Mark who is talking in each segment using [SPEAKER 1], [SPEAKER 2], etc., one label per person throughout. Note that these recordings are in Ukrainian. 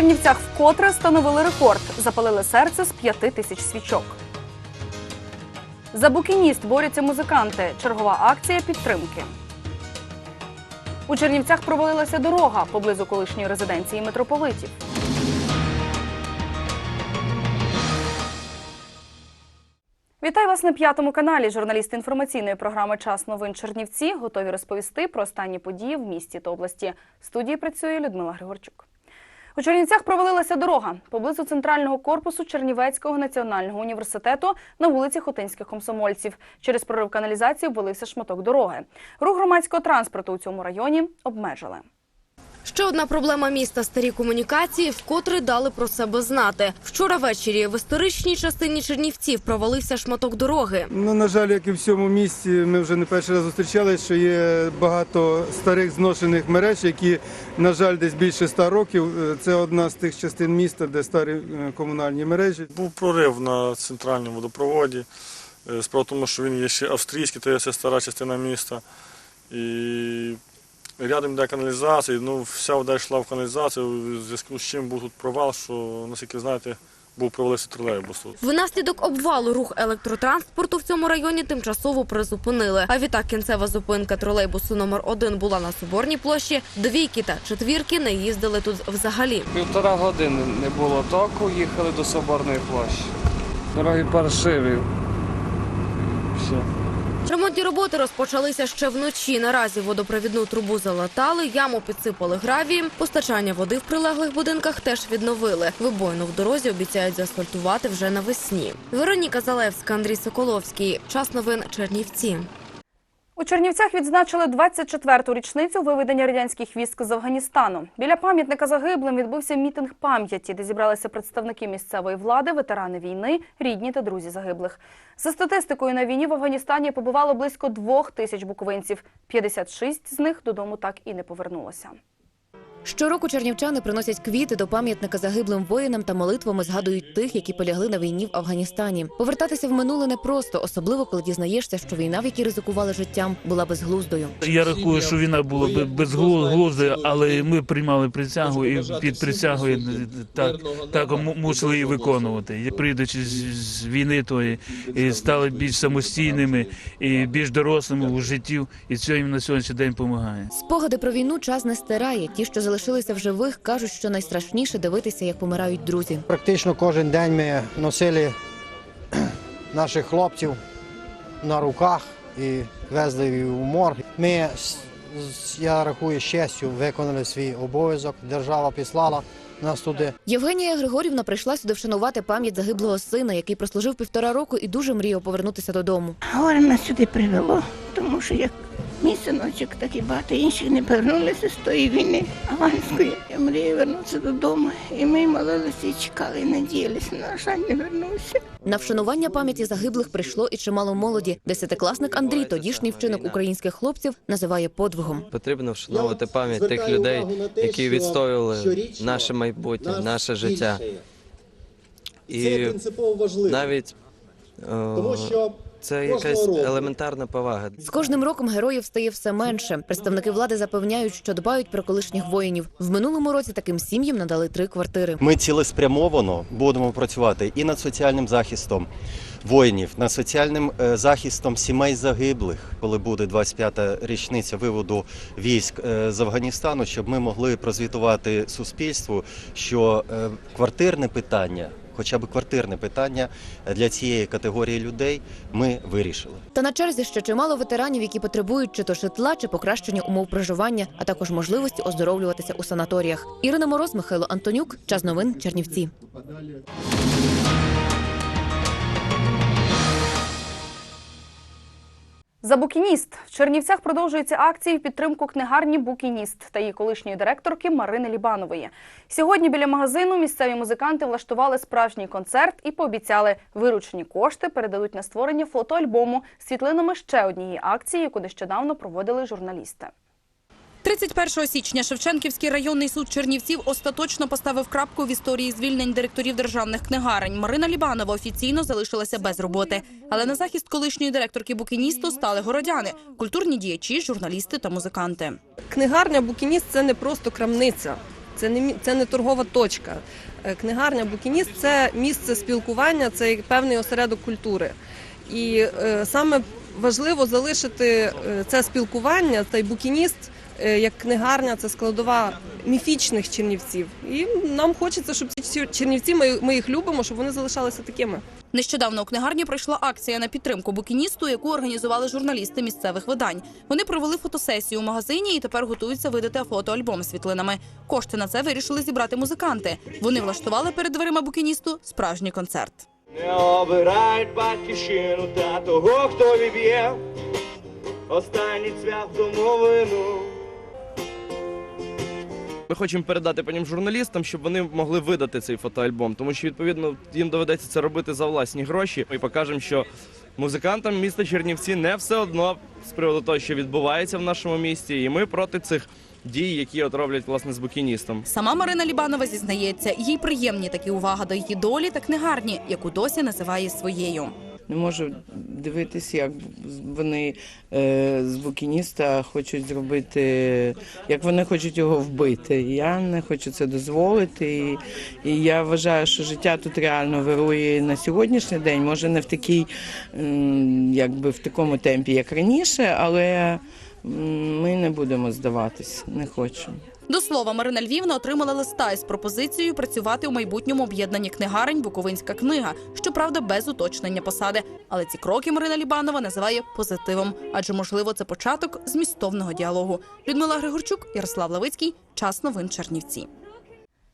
[SPEAKER 1] Чернівцях вкотре встановили рекорд. Запалили серце з п'яти тисяч свічок. За букініст борються музиканти. Чергова акція підтримки. У Чернівцях провалилася дорога поблизу колишньої резиденції митрополитів. Вітаю вас на п'ятому каналі. Журналісти інформаційної програми Час новин Чернівці готові розповісти про останні події в місті та області. В студії працює Людмила Григорчук. У Чернівцях провалилася дорога поблизу центрального корпусу Чернівецького національного університету на вулиці Хотинських комсомольців. Через прорив каналізації ввалився шматок дороги. Рух громадського транспорту у цьому районі обмежили.
[SPEAKER 2] Ще одна проблема міста старі комунікації, вкотре дали про себе знати. Вчора ввечері в історичній частині Чернівців провалився шматок дороги.
[SPEAKER 3] Ну, на жаль, як і в всьому місті, ми вже не перший раз зустрічалися, що є багато старих зношених мереж, які, на жаль, десь більше ста років. Е, Це одна з тих частин міста, де старі е, комунальні мережі.
[SPEAKER 4] Був прорив на центральному водопроводі. Е, Справа в тому, що він є ще австрійський, то є це стара частина міста. І рядом йде каналізація, ну, вся вода йшла в каналізацію, в зв'язку з чим був тут провал, що, наскільки знаєте, був провалився тролейбус. тут.
[SPEAKER 2] Внаслідок обвалу рух електротранспорту в цьому районі тимчасово призупинили. А відтак кінцева зупинка тролейбусу номер 1 була на Соборній площі. Двійки та четвірки не їздили тут взагалі.
[SPEAKER 5] Півтора години не було току, їхали до Соборної площі. Дороги паршиві. Все.
[SPEAKER 2] Ремонтні роботи розпочалися ще вночі. Наразі водопровідну трубу залатали, яму підсипали гравієм. Постачання води в прилеглих будинках теж відновили. Вибойну в дорозі обіцяють заасфальтувати вже навесні. Вероніка Залевська, Андрій Соколовський. Час новин Чернівці.
[SPEAKER 1] У Чернівцях відзначили 24-ту річницю виведення радянських військ з Афганістану. Біля пам'ятника загиблим відбувся мітинг пам'яті, де зібралися представники місцевої влади, ветерани війни, рідні та друзі загиблих. За статистикою, на війні в Афганістані побувало близько двох тисяч буковинців. 56 з них додому так і не повернулося.
[SPEAKER 6] Щороку чернівчани приносять квіти до пам'ятника загиблим воїнам та молитвами згадують тих, які полягли на війні в Афганістані. Повертатися в минуле непросто, особливо коли дізнаєшся, що війна, в якій ризикували життям, була безглуздою.
[SPEAKER 7] Я рахую, що війна була безглуздою, але ми приймали присягу і під присягою так, так мусили її виконувати. І Прийдучи з, війни тої, і стали більш самостійними і більш дорослими у житті, і це їм на сьогоднішній день допомагає.
[SPEAKER 6] Спогади про війну час не стирає. Ті, що залишилися в живих, кажуть, що найстрашніше дивитися, як помирають друзі.
[SPEAKER 8] Практично кожен день ми носили наших хлопців на руках і везли їх у морг. Ми, я рахую, з честю виконали свій обов'язок. Держава післала нас туди.
[SPEAKER 6] Євгенія Григорівна прийшла сюди вшанувати пам'ять загиблого сина, який прослужив півтора року і дуже мріяв повернутися додому.
[SPEAKER 9] Горе нас сюди привело, тому що як мій синочок, так і багато інших не повернулися з тої війни аванської. Я мрію вернутися додому. І ми молилися і чекали, і надіялися. На жаль, не вернувся.
[SPEAKER 6] На вшанування пам'яті загиблих прийшло і чимало молоді. Десятикласник Андрій тодішній вчинок українських хлопців називає подвигом.
[SPEAKER 10] Потрібно вшановувати пам'ять тих людей, які відстоювали наше майбутнє, наше життя. І навіть е, це якась елементарна повага.
[SPEAKER 6] З кожним роком героїв стає все менше. Представники влади запевняють, що дбають про колишніх воїнів. В минулому році таким сім'ям надали три квартири.
[SPEAKER 11] Ми цілеспрямовано будемо працювати і над соціальним захистом воїнів, над соціальним е, захистом сімей загиблих, коли буде 25-та річниця виводу військ е, з Афганістану, щоб ми могли прозвітувати суспільству, що е, квартирне питання. Хоча б квартирне питання для цієї категорії людей ми вирішили.
[SPEAKER 6] Та на черзі ще чимало ветеранів, які потребують чи то житла, чи покращення умов проживання, а також можливості оздоровлюватися у санаторіях. Ірина Мороз, Михайло Антонюк, час новин Чернівці.
[SPEAKER 1] За букініст в Чернівцях продовжуються акції в підтримку книгарні Букініст та її колишньої директорки Марини Лібанової. Сьогодні біля магазину місцеві музиканти влаштували справжній концерт і пообіцяли, виручені кошти передадуть на створення фотоальбому світлинами ще однієї акції, яку нещодавно проводили журналісти.
[SPEAKER 12] 31 січня Шевченківський районний суд Чернівців остаточно поставив крапку в історії звільнень директорів державних книгарень. Марина Лібанова офіційно залишилася без роботи. Але на захист колишньої директорки букіністу стали городяни, культурні діячі, журналісти та музиканти.
[SPEAKER 13] Книгарня Букініст це не просто крамниця. це не це не торгова точка. Е, Книгарня Букініст це місце спілкування, це певний осередок культури. І е, саме важливо залишити е, це спілкування, цей букініст як книгарня, це складова міфічних чернівців. І нам хочеться, щоб ці чернівці, ми, ми їх любимо, щоб вони залишалися такими.
[SPEAKER 12] Нещодавно у книгарні пройшла акція на підтримку букіністу, яку організували журналісти місцевих видань. Вони провели фотосесію у магазині і тепер готуються видати фотоальбом з світлинами. Кошти на це вирішили зібрати музиканти. Вони влаштували перед дверима букіністу справжній концерт.
[SPEAKER 14] Не обирають батьківщину та того, хто віб'є останній цвях домовину.
[SPEAKER 5] Ми хочемо передати потім журналістам, щоб вони могли видати цей фотоальбом, тому що відповідно їм доведеться це робити за власні гроші. Ми покажемо, що музикантам міста Чернівці не все одно з приводу того, що відбувається в нашому місті, і ми проти цих дій, які от роблять власне з букіністом.
[SPEAKER 12] Сама Марина Лібанова зізнається, їй приємні такі увага до її долі та книгарні, яку досі називає своєю.
[SPEAKER 15] Не можу дивитися, як вони е, з букініста хочуть зробити, як вони хочуть його вбити. Я не хочу це дозволити. І, і я вважаю, що життя тут реально вирує на сьогоднішній день. Може, не в такій, якби в такому темпі, як раніше, але ми не будемо здаватись, не хочемо.
[SPEAKER 12] До слова, Марина Львівна отримала листа із пропозицією працювати у майбутньому об'єднанні книгарень Буковинська книга, щоправда, без уточнення посади. Але ці кроки Марина Лібанова називає позитивом, адже можливо це початок змістовного діалогу. Людмила Григорчук, Ярослав Левицький. Час новин Чернівці.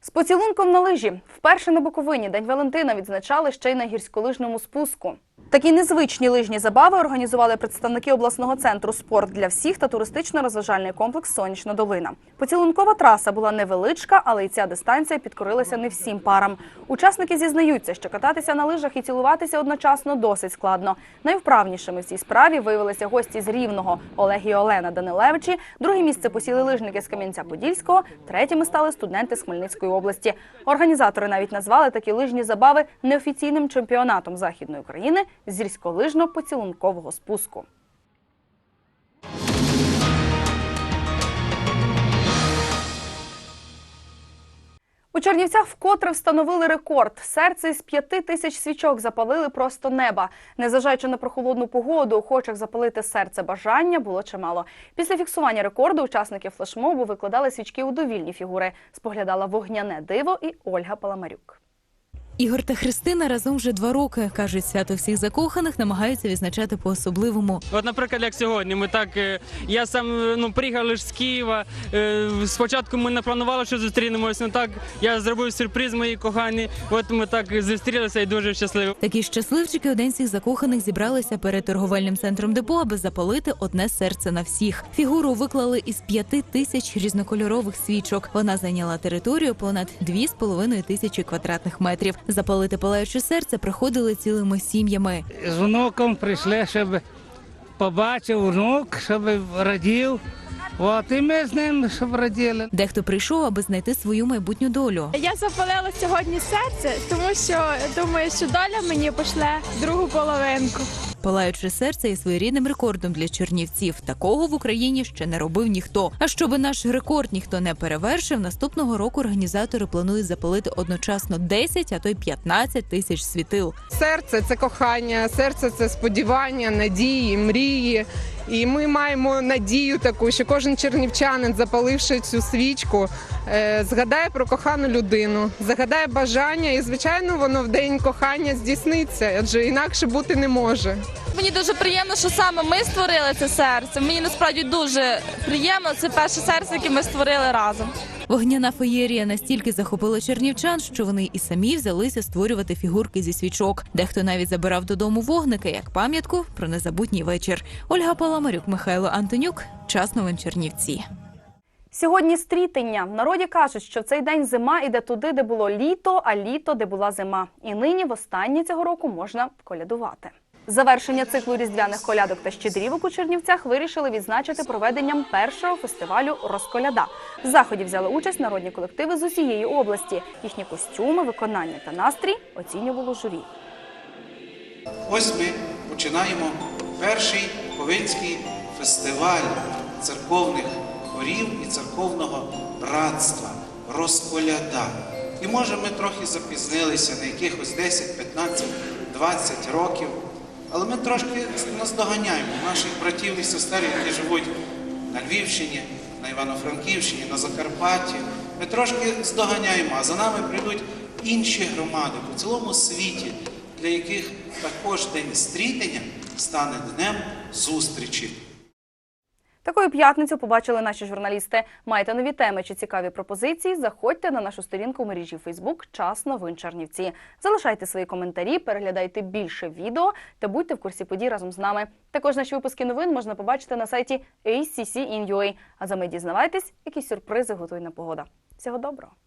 [SPEAKER 1] З поцілунком на лижі вперше на Буковині День Валентина відзначали ще й на гірськолижному спуску. Такі незвичні лижні забави організували представники обласного центру спорт для всіх та туристично-розважальний комплекс Сонячна долина. Поцілункова траса була невеличка, але й ця дистанція підкорилася не всім парам. Учасники зізнаються, що кататися на лижах і цілуватися одночасно досить складно. Найвправнішими в цій справі виявилися гості з Рівного Олег і Олена Данилевичі. Друге місце посіли лижники з Кам'янця-Подільського. Третіми стали студенти з Хмельницької області. Організатори навіть назвали такі лижні забави неофіційним чемпіонатом Західної України з гірськолижно-поцілункового спуску. У Чернівцях вкотре встановили рекорд. Серце із п'яти тисяч свічок запалили просто неба. Незважаючи на прохолодну погоду, охочих запалити серце бажання було чимало. Після фіксування рекорду учасники флешмобу викладали свічки у довільні фігури. Споглядала вогняне диво і Ольга Паламарюк.
[SPEAKER 16] Ігор та Христина разом вже два роки. Кажуть, свято всіх закоханих намагаються відзначати по-особливому.
[SPEAKER 17] От, наприклад, як сьогодні, ми так. е, Я сам е, ну приїхав лише з Києва. е, Спочатку ми не планували, що зустрінемося. Ну так я зробив сюрприз моїй коханій. От ми так зустрілися і дуже щасливі.
[SPEAKER 16] Такі щасливчики у день всіх закоханих зібралися перед торговельним центром депо, аби запалити одне серце на всіх. Фігуру виклали із п'яти тисяч різнокольорових свічок. Вона зайняла територію понад дві з половиною тисячі квадратних метрів. Запалити палаюче серце приходили цілими сім'ями.
[SPEAKER 18] з внуком прийшли, щоб побачив внук, щоб радів. От і ми з ним щоб раділи.
[SPEAKER 16] Дехто прийшов, аби знайти свою майбутню долю.
[SPEAKER 19] Я запалила сьогодні серце, тому що думаю, що доля мені пошле другу половинку.
[SPEAKER 16] Палаюче серце є своєрідним рекордом для чернівців. Такого в Україні ще не робив ніхто. А щоби наш рекорд ніхто не перевершив, наступного року організатори планують запалити одночасно 10, а то й 15 тисяч світил.
[SPEAKER 20] Серце це кохання, серце це сподівання, надії, мрії. І ми маємо надію таку, що кожен чернівчанин, запаливши цю свічку, е, згадає про кохану людину, загадає бажання, і звичайно, воно в день кохання здійсниться, адже інакше бути не може.
[SPEAKER 21] Мені дуже приємно, що саме ми створили це серце. Мені насправді дуже приємно. Це перше серце, яке ми створили разом.
[SPEAKER 16] Вогняна феєрія настільки захопила чернівчан, що вони і самі взялися створювати фігурки зі свічок. Дехто навіть забирав додому вогники як пам'ятку про незабутній вечір. Ольга Паламарюк, Михайло Антонюк. Час новин Чернівці.
[SPEAKER 1] Сьогодні стрітення. В народі кажуть, що в цей день зима іде туди, де було літо, а літо, де була зима. І нині востаннє цього року можна колядувати. Завершення циклу різдвяних колядок та щедрівок у Чернівцях вирішили відзначити проведенням першого фестивалю Розколяда. В заході взяли участь народні колективи з усієї області. Їхні костюми, виконання та настрій оцінювало журі.
[SPEAKER 22] Ось ми починаємо перший Ковинський фестиваль церковних хорів і церковного братства. розколяда. І може ми трохи запізнилися на якихось 10, 15, 20 років, але ми трошки наздоганяємо наших братів і сестер, які живуть на Львівщині, на Івано-Франківщині, на Закарпатті. Ми трошки здоганяємо, а за нами прийдуть інші громади по цілому світі, для яких також день стрітення стане днем зустрічі.
[SPEAKER 1] Такою п'ятницю побачили наші журналісти. Маєте нові теми чи цікаві пропозиції? Заходьте на нашу сторінку в мережі Фейсбук Час новин Чернівці. Залишайте свої коментарі, переглядайте більше відео та будьте в курсі подій разом з нами. Також наші випуски новин можна побачити на сайті ACC.in.ua. А за ми дізнавайтесь, які сюрпризи готує на погода. Всього доброго!